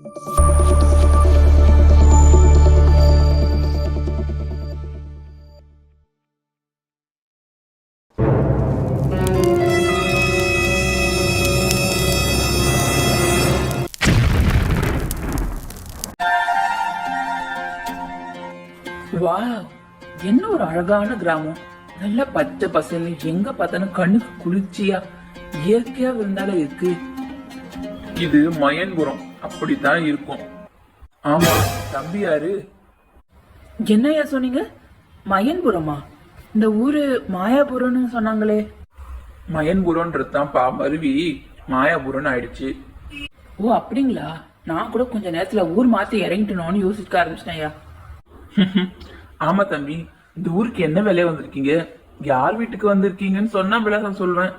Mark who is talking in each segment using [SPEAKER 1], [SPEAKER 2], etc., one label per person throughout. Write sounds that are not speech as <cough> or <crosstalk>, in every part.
[SPEAKER 1] வா என்ன ஒரு அழகான கிராமம். நல்ல பச்சை பசங்க எங்க பார்த்தாலும் கண்ணுக்கு குளிர்ச்சியா இயற்கையா இருந்தாலும் இருக்கு.
[SPEAKER 2] இது மயன்புரம். அப்படித்தான் இருக்கும். ஆமா தம்பி யாரு?
[SPEAKER 1] என்னையா சொன்னீங்க? மயன்புரமா? இந்த ஊரு மாயாபுரம்னு சொன்னாங்களே.
[SPEAKER 2] மயன்புரம்ன்றது தான் பா மருவி. மாயாபுரம்னு ஆயிடுச்சு.
[SPEAKER 1] ஓ அப்படிங்களா? நான் கூட கொஞ்ச நேரத்துல ஊர் மாத்தி இறங்கிட்டணும்னு யோசிக்க ஆரம்பிச்சிட்டேன்யா. <laughs>
[SPEAKER 2] ஆமா தம்பி. இந்த ஊருக்கு என்ன வேலையா வந்திருக்கீங்க? யார் வீட்டுக்கு வந்திருக்கீங்கன்னு சொன்னா விலாசம் சொல்றேன்.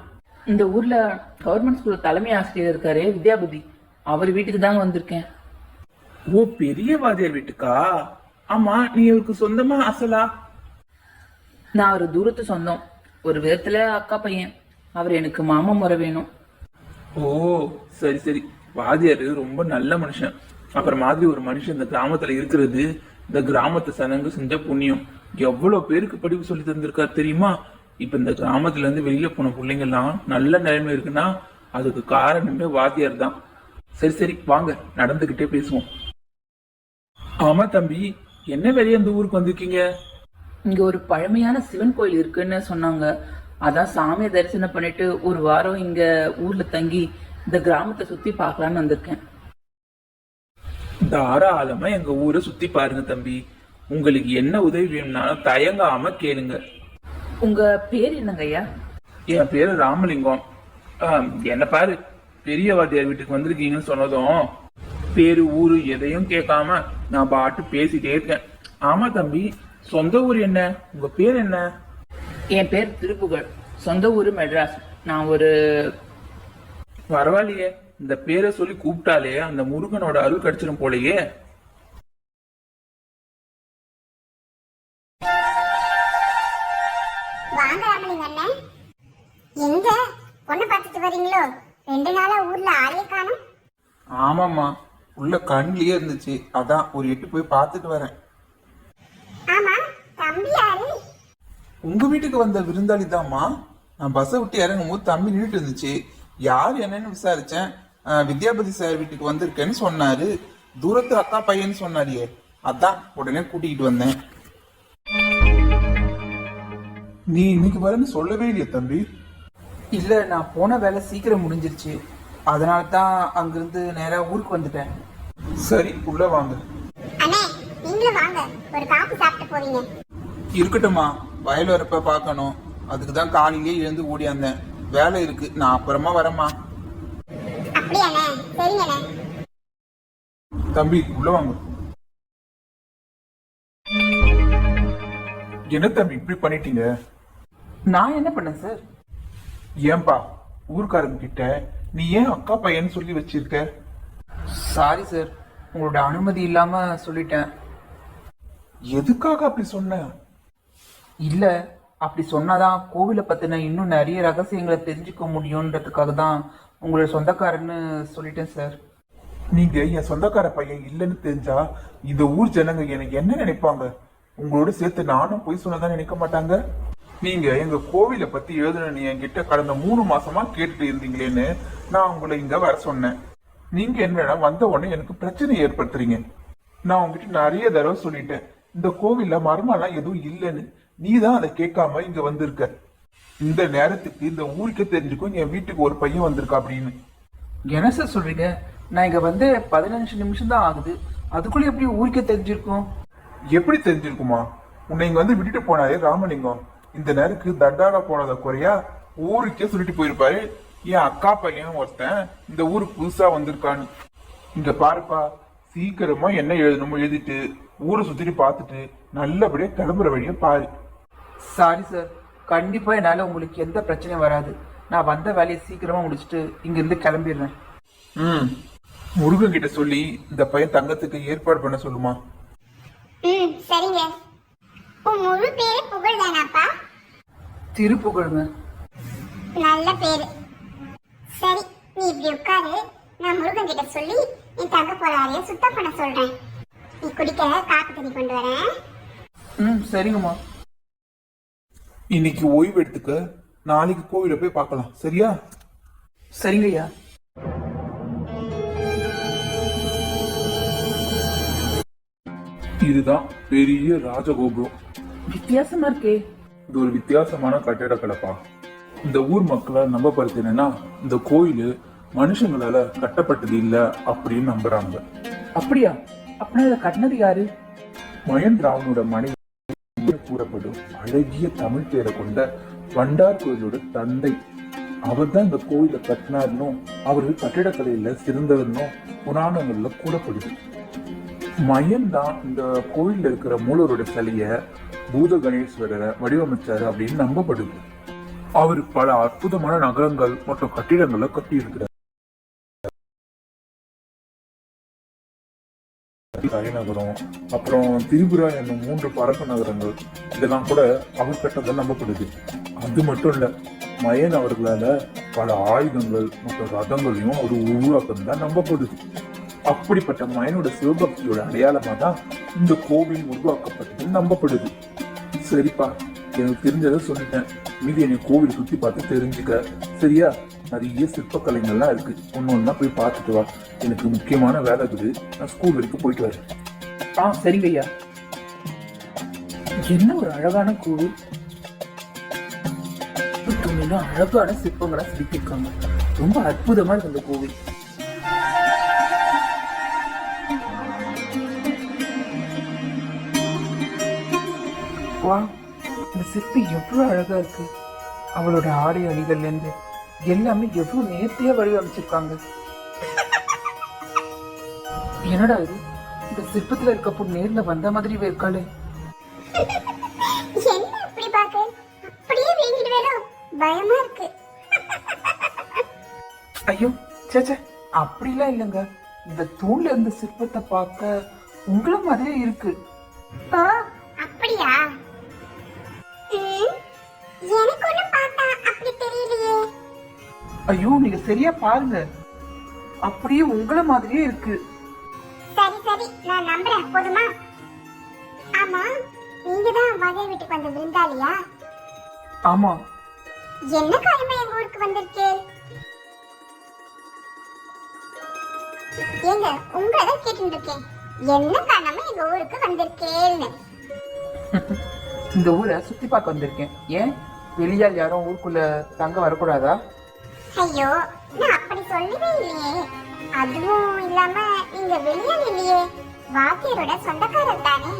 [SPEAKER 1] இந்த ஊர்ல கவர்மெண்ட் ஸ்கூல் தலைமை ஆசிரியர் இருக்காரு வித்யாபதி. அவர் வீட்டுக்கு தாங்க வந்திருக்கேன்.
[SPEAKER 2] ஓ பெரிய வாதியார் வீட்டுக்கா? ஆமா நீ இவருக்கு சொந்தமா அசலா?
[SPEAKER 1] நான் ஒரு தூரத்து சொந்தம். ஒரு விதத்துல அக்கா பையன். அவர் எனக்கு மாமா முறை வேணும்.
[SPEAKER 2] ஓ சரி சரி. வாதியாரு ரொம்ப நல்ல மனுஷன். அப்புறம் மாதிரி ஒரு மனுஷன் இந்த கிராமத்துல இருக்கிறது. இந்த கிராமத்து சனங்க செஞ்ச புண்ணியம். எவ்வளவு பேருக்கு படிப்பு சொல்லி தந்திருக்காரு தெரியுமா? இப்ப இந்த கிராமத்துல இருந்து வெளியில போன பிள்ளைங்க எல்லாம் நல்ல நிலைமை இருக்குன்னா அதுக்கு காரணமே வாத்தியார் தான். சரி சரி வாங்க நடந்துகிட்டே பேசுவோம். ஆமா தம்பி என்ன வெளியே அந்த ஊருக்கு வந்திருக்கீங்க?
[SPEAKER 1] இங்க ஒரு பழமையான சிவன் கோயில் இருக்குன்னு சொன்னாங்க. அதான் சாமியை தரிசனம் பண்ணிட்டு ஒரு வாரம் இங்க ஊர்ல தங்கி இந்த கிராமத்தை சுத்தி பார்க்கலான்னு வந்திருக்கேன்.
[SPEAKER 2] தாராளமா எங்க ஊரை சுத்தி பாருங்க தம்பி. உங்களுக்கு என்ன உதவி வேணும்னாலும் தயங்காம கேளுங்க.
[SPEAKER 1] உங்க பேர் என்னங்க ஐயா?
[SPEAKER 2] என் பேரு ராமலிங்கம். ஆம், என்ன பாரு பெரிய வாத்தியார் வீட்டுக்கு வந்திருக்கீங்கன்னு சொன்னதும் பேரு ஊரு எதையும் கேட்காம நான் பாட்டு பேசிட்டே இருக்கேன். ஆமா தம்பி சொந்த ஊர் என்ன? உங்க பேர் என்ன?
[SPEAKER 1] என் பேர் திருப்புகழ். சொந்த ஊரு மெட்ராஸ். நான் ஒரு
[SPEAKER 2] பரவாயில்லையே. இந்த பேரை சொல்லி கூப்பிட்டாலே அந்த முருகனோட அருள் கிடைச்சிரும் போலயே.
[SPEAKER 3] வாங்க ராமலிங்க அண்ணன் எங்க? பொண்ணு பார்த்துட்டு வரீங்களோ? ரெண்டு நாளா ஊர்ல ஆளே காணும்.
[SPEAKER 2] ஆமாம்மா உள்ள கண்லயே இருந்துச்சு. அதான் ஒரு எட்டு போய் பார்த்துட்டு வரேன்.
[SPEAKER 3] ஆமா தம்பி யாரு?
[SPEAKER 2] உங்க வீட்டுக்கு வந்த விருந்தாளி தான்மா. நான் பஸ்ஸை விட்டு இறங்கும் போது தம்பி நின்றுட்டு இருந்துச்சு. யார் என்னன்னு விசாரிச்சேன். அஹ், வித்யாபதி சார் வீட்டுக்கு வந்திருக்கேன்னு சொன்னாரு. தூரத்து அக்கா பையன்னு சொன்னாரியே அதான் உடனே கூட்டிகிட்டு வந்தேன். நீ இன்னைக்கு வரேன்னு சொல்லவே இல்லையே தம்பி.
[SPEAKER 1] இல்ல நான் போன வேலை சீக்கிரம் முடிஞ்சிருச்சு. அதனால தான் அங்கிருந்து நேரா ஊருக்கு வந்துட்டேன்.
[SPEAKER 2] சரி உள்ள வாங்க.
[SPEAKER 3] அண்ணே நீங்களும் வாங்க. ஒரு காப்பி சாப்பிட்டு போவீங்க.
[SPEAKER 2] இருக்கட்டும்மா. வயல் வரப்ப பார்க்கணும். அதுக்கு தான் காலையிலேயே எழுந்து ஓடியாந்தேன் வேலை இருக்கு. நான் அப்புறமா வரேம்மா.
[SPEAKER 3] அப்படியாண்ணே சரிங்கண்ணே
[SPEAKER 2] தம்பி உள்ள வாங்க. என்ன தம்பி இப்படி பண்ணிட்டீங்க?
[SPEAKER 1] நான் என்ன பண்ணேன் சார்?
[SPEAKER 2] ஏன்பா ஊர்க்காரங்க கிட்ட நீ ஏன் அக்கா பையன் சொல்லி வச்சிருக்க?
[SPEAKER 1] சாரி சார் உங்களோட அனுமதி இல்லாம சொல்லிட்டேன்.
[SPEAKER 2] எதுக்காக அப்படி சொன்ன?
[SPEAKER 1] இல்ல அப்படி சொன்னாதான் கோவிலை பத்தின இன்னும் நிறைய ரகசியங்களை தெரிஞ்சுக்க முடியும்ன்றதுக்காக தான் உங்களோட சொந்தக்காரன்னு சொல்லிட்டேன் சார்
[SPEAKER 2] நீங்க என் சொந்தக்கார பையன் இல்லைன்னு தெரிஞ்சா இந்த ஊர் ஜனங்க எனக்கு என்ன நினைப்பாங்க? உங்களோட சேர்த்து நானும் போய் சொன்னதா நினைக்க மாட்டாங்க? நீங்க எங்க கோவிலை பத்தி எழுதுன என்கிட்ட கடந்த மூணு மாசமா கேட்டுட்டு இருந்தீங்களேன்னு நான் உங்களை இங்க வர சொன்னேன். நீங்க என்னடா வந்த உடனே எனக்கு பிரச்சனை ஏற்படுத்துறீங்க. நான் உங்ககிட்ட நிறைய தடவை சொல்லிட்டேன். இந்த கோவில்ல மர்மம்லாம் எதுவும் இல்லைன்னு. நீ தான் அதை கேட்காம இங்க வந்திருக்க. இந்த நேரத்துக்கு இந்த ஊருக்கே தெரிஞ்சுக்கும் என் வீட்டுக்கு ஒரு பையன் வந்திருக்கா அப்படின்னு.
[SPEAKER 1] என்ன சார் சொல்றீங்க? நான் இங்க வந்து பதினஞ்சு நிமிஷம் தான் ஆகுது. அதுக்குள்ள எப்படி ஊருக்கே தெரிஞ்சிருக்கும்?
[SPEAKER 2] எப்படி தெரிஞ்சிருக்குமா? உன்னை இங்க வந்து விட்டுட்டு போனாரே ராமலிங்கம். இந்த நேரத்துக்கு தண்டாடா போனத குறையா ஊருக்கே சொல்லிட்டு போயிருப்பாரு. என் அக்கா பையன் ஒருத்தன் இந்த ஊருக்கு புதுசா வந்திருக்கான்னு. இங்க பாருப்பா சீக்கிரமா என்ன எழுதணுமோ எழுதிட்டு ஊரை சுத்திட்டு பார்த்துட்டு நல்லபடியா கிளம்புற வழிய பாரு.
[SPEAKER 1] சாரி சார் கண்டிப்பா என்னால உங்களுக்கு எந்த பிரச்சனையும் வராது. நான் வந்த வேலையை சீக்கிரமா முடிச்சுட்டு இங்க இருந்து கிளம்பிடுறேன்.
[SPEAKER 2] ம். முருகன் கிட்ட சொல்லி இந்த பையன் தங்கத்துக்கு ஏற்பாடு பண்ண சொல்லுமா?
[SPEAKER 3] ம் சரிங்க. உன் முழு பேரு
[SPEAKER 1] திருப்புகழுங்க
[SPEAKER 3] நல்ல பேரு. சரி நீ இப்படி உட்காரு. நான் முருகன் கிட்ட சொல்லி என் தங்க போறாரையும் சுத்தம் பண்ண சொல்றேன். நீ குடிக்க காப்பி தண்ணி கொண்டு வரேன்
[SPEAKER 1] ம் சரிங்கம்மா
[SPEAKER 2] இன்னைக்கு ஓய்வு எடுத்துக்க. நாளைக்கு கோவில போய் பார்க்கலாம். சரியா?
[SPEAKER 1] சரிங்க ஐயா.
[SPEAKER 2] இதுதான் பெரிய ராஜகோபுரம்.
[SPEAKER 1] வித்தியாசமா இருக்கே.
[SPEAKER 2] இது ஒரு வித்தியாசமான கட்டிடக்கலைப்பா இந்த ஊர் மக்களை நம்பப்படுது என்னன்னா இந்த கோயில் மனுஷங்களால கட்டப்பட்டது இல்ல அப்படின்னு நம்புறாங்க.
[SPEAKER 1] அப்படியா? அப்படின்னா இதை கட்டினது யாரு?
[SPEAKER 2] மகேந்திராவனோட மனைவி என்று கூறப்படும் அழகிய தமிழ் பேரை கொண்ட வண்டார் கோயிலோட தந்தை. அவர் தான் இந்த கோயிலை கட்டினார்னும் அவர்கள் கட்டிடக்கலையில சிறந்தவர்னும் புராணங்கள்ல கூறப்படுது. மயன் தான் இந்த கோயில்ல இருக்கிற மூலவரோட சிலைய பூத கணேஸ்வரரை வடிவமைச்சாரு அப்படின்னு நம்பப்படுது. அவர் பல அற்புதமான நகரங்கள் மற்றும் கட்டிடங்களை கட்டியிருக்கிறார். தலைநகரம் அப்புறம் திரிபுரா என்னும் மூன்று பரப்பு நகரங்கள் இதெல்லாம் கூட அவர் கட்டதான் நம்பப்படுது. அது மட்டும் இல்ல மயன் அவர்களால பல ஆயுதங்கள் மற்றும் ரதங்களையும் அவர் உருவாக்கம் தான் நம்பப்படுது. அப்படிப்பட்ட மயனோட சிவபக்தியோட அடையாளமா தான் இந்த கோவில் உருவாக்கப்பட்டதுன்னு நம்பப்படுது. சரிப்பா. எனக்கு தெரிஞ்சதை சொல்லிட்டேன். மீதி என்னை கோவில் சுத்தி பார்த்து தெரிஞ்சுக்க. சரியா? நிறைய சிற்பக்கலைங்கள்லாம் இருக்கு. ஒன்னு ஒன்னா போய் பார்த்துட்டு வா. எனக்கு முக்கியமான வேலை இருக்குது. நான் ஸ்கூல் வரைக்கும் போயிட்டு வரேன்.
[SPEAKER 1] ஆ சரிங்க ஐயா. என்ன ஒரு அழகான கோவில் அழகான சிற்பங்களா செதுக்கியிருக்காங்க ரொம்ப அற்புதமா இருக்கு அந்த கோவில். வா. இந்த சிற்பி எவ்வளவு அழகா இருக்கு. அவளோட ஆடை அணிகள்ல இருந்து எல்லாமே எவ்வளவு நேர்த்தியா வடிவமைச்சிருக்காங்க. என்னடா இது? இந்த சிற்பத்துல இருக்க பொண்ணு நேர்ல வந்த மாதிரி இருக்காளே.
[SPEAKER 3] என்ன இப்படி பாக்க அப்படியே வீங்கிடுவேனோ பயமா இருக்கு.
[SPEAKER 1] ஐயோ சேச்சே அப்படிலாம் இல்லைங்க. இந்த தூண்ல இருந்த சிற்பத்தை பார்க்க உங்கள மாதிரியே இருக்கு.
[SPEAKER 3] ஓ அப்படியா?
[SPEAKER 1] ஐயோ நீங்க சரியா பாருங்க. அப்படியே உங்கள மாதிரியே இருக்கு.
[SPEAKER 3] சரி சரி. நான் நம்புறேன். போதுமா? ஆமா நீங்க தான் வகை வீட்டுக்கு வந்த விருந்தாளியா?
[SPEAKER 1] ஆமா.
[SPEAKER 3] என்ன காரியமா எங்க ஊருக்கு வந்திருக்கேன் ஏங்க உங்களை தான் கேட்டுட்டு இருக்கேன் என்ன காரணமா எங்க ஊருக்கு வந்திருக்கேன்னு?
[SPEAKER 1] இந்த ஊரை சுத்தி பார்க்க வந்திருக்கேன். ஏன்? வெளியால் யாரும் ஊருக்குள்ள தங்க வரக்கூடாதா?
[SPEAKER 3] ஐயோ நான் அப்படி சொல்லவே இல்லையே. அதுவும் இல்லாம நீங்க வெளியால் இல்லையே. வாத்தியரோட சொந்தக்காரர் தானே.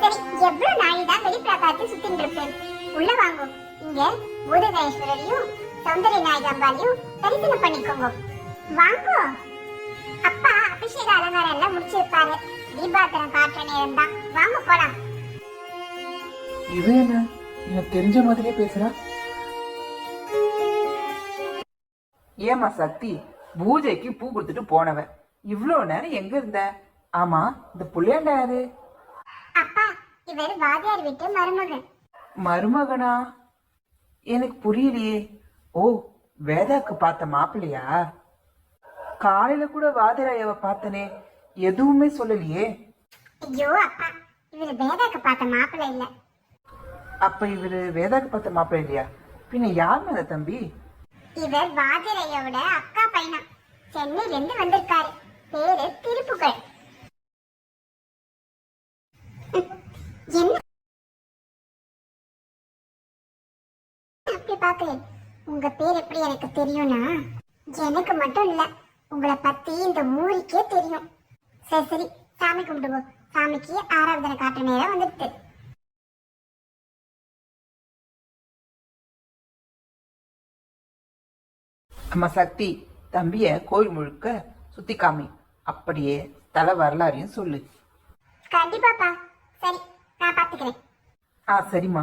[SPEAKER 3] சரி எவ்வளவு நாளை தான் வெளிப்பிரகாரத்தை சுத்திட்டு இருப்பேன். உள்ள வாங்க. இங்க பூதகேஸ்வரரையும் சௌந்தரி நாயகம்பாலையும் தரிசனம் பண்ணிக்கோங்க. வாங்கோ. அப்பா அபிஷேக அலங்காரம் எல்லாம் முடிச்சிருப்பாரு. தீபாத்திரம் காட்டுற நேரம் தான் வாங்க போலாம்.
[SPEAKER 1] இது என்ன? எனக்கு தெரிஞ்ச மாதிரியே பேசுறா? ஏமா சக்தி பூஜைக்கு பூ கொடுத்துட்டு போனவ இவ்வளவு நேரம் எங்க இருந்த? ஆமா இந்த புள்ளையாண்டா யாரு?
[SPEAKER 3] அப்பா இவர் வாத்தியார் வீட்டு மருமகன்.
[SPEAKER 1] மருமகனா? எனக்கு புரியலையே. ஓ வேதாக்கு பார்த்த மாப்பிள்ளையா? காலையில கூட வாதிராயவ பார்த்தனே எதுவுமே சொல்லலையே.
[SPEAKER 3] ஐயோ அப்பா இவர் வேதாக்கு பார்த்த மாப்பிள்ளை இல்ல.
[SPEAKER 1] அப்ப இவரு வேதாக்கு பார்த்த மாப்பிள்ளை இல்லையா? பின்ன யார் அந்த தம்பி?
[SPEAKER 3] இவர் வாதிரையோட அக்கா பையனா சென்னையில இருந்து வந்திருக்காரு. பேரு திருப்புகழ். என்ன? அப்படி பாக்குறேன் உங்க பேர் எப்படி எனக்கு தெரியும்னா? எனக்கு மட்டும் இல்ல. உங்களை பத்தி இந்த ஊருக்கே தெரியும். சரி சரி. சாமி கும்பிடுவோம். சாமிக்கு ஆராதனை காட்டுற நேரம் வந்துடுது.
[SPEAKER 1] அம்மா சக்தி தம்பிய கோயில் முழுக்க சுத்தி காமி அப்படியே தல வரலாறையும் சொல்லு.
[SPEAKER 3] கண்டிப்பாப்பா சரி நான் பாத்துக்கிறேன்.
[SPEAKER 1] ஆ சரிம்மா.